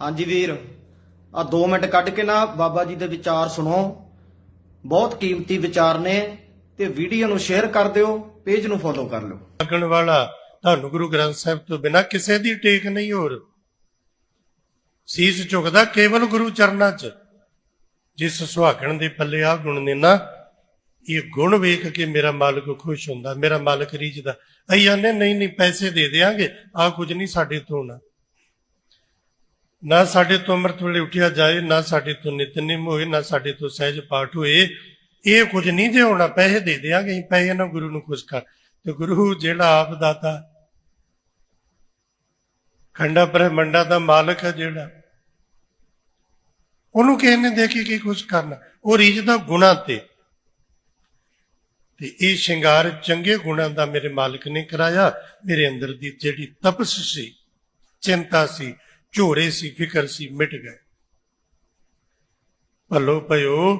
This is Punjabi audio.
ਹਾਂਜੀ ਵੀਰ। ਆ 2 ਮਿੰਟ ਕੱਢ ਕੇ ਨਾ ਬਾਬਾ ਜੀ ਦੇ ਵਿਚਾਰ ਸੁਣੋ। ਬਹੁਤ ਕੀਮਤੀ ਵਿਚਾਰ ਨੇ ਤੇ ਵੀਡੀਓ ਨੂੰ ਸ਼ੇਅਰ ਕਰ ਦਿਓ, ਪੇਜ ਨੂੰ ਫੋਲੋ ਕਰ ਲਓ। ਲੱਗਣ ਵਾਲਾ ਤੁਹਾਨੂੰ ਗੁਰੂ ਗ੍ਰੰਥ ਸਾਹਿਬ ਤੋਂ ਬਿਨਾਂ ਕਿਸੇ ਦੀ ਟੇਕ ਨਹੀਂ ਹੋਰ। ਸੀਸ ਝੁਕਦਾ ਕੇਵਲ ਗੁਰੂ ਚਰਨਾਂ 'ਚ। ਜਿਸ ਸੁਹਾਗਣ ਦੇ ਪੱਲੇ ਆ ਗੁਣ ਨੇ ਨਾ, ਇਹ ਗੁਣ ਵੇਖ ਕੇ ਮੇਰਾ ਮਾਲਕ ਖੁਸ਼ ਹੁੰਦਾ, ਮੇਰਾ ਮਾਲਕ ਰੀਝਦਾ। ਅਈ ਆਨੇ ਨਹੀਂ ਨਹੀਂ ਪੈਸੇ ਦੇ ਦੇਾਂਗੇ ਆ ਕੁਝ ਨਹੀਂ ਸਾਡੇ ਤੋਂ ਨਾ। ਨਾ ਸਾਡੇ ਤੋਂ ਅੰਮ੍ਰਿਤ ਵੇਲੇ ਉਠਿਆ ਜਾਏ, ਨਾ ਸਾਡੇ ਤੋਂ ਨਿਤਨੇਮ ਹੋਏ, ਨਾ ਸਾਡੇ ਤੋਂ ਸਹਿਜ ਪਾਠ ਹੋਏ। ਇਹ ਕੁਝ ਨਹੀਂ ਜੇ ਹੋਣਾ, ਪੈਸੇ ਦੇ ਦੇਾਂਗੇ ਪੈਸੇ ਨਾਲ ਗੁਰੂ ਨੂੰ ਖੁਸ਼ ਕਰ। ਤੇ ਗੁਰੂ ਜਿਹੜਾ ਆਪ ਦਾਤਾ, ਖੰਡਾ ਬ੍ਰਹਮੰਡਾ ਦਾ ਮਾਲਕ ਹੈ ਜਿਹੜਾ, ਉਹਨੂੰ ਕਿਸੇ ਨੇ ਦੇ ਕੇ ਕੀ ਕੁਝ ਕਰਨਾ। ਉਹ ਰੀਝਦਾ ਗੁਣਾ ਤੇ। ਤੇ ਇਹ ਸ਼ਿੰਗਾਰ ਚੰਗੇ ਗੁਣਾਂ ਦਾ ਮੇਰੇ ਮਾਲਕ ਨੇ ਕਰਾਇਆ। ਮੇਰੇ ਅੰਦਰ ਦੀ ਜਿਹੜੀ ਤਪਸ ਸੀ, ਚਿੰਤਾ ਸੀ ਝੋਰੇ ਸੀ ਫਿਕਰ ਸੀ ਮਿਟ ਗਏ। ਭਲੋ ਭਇਓ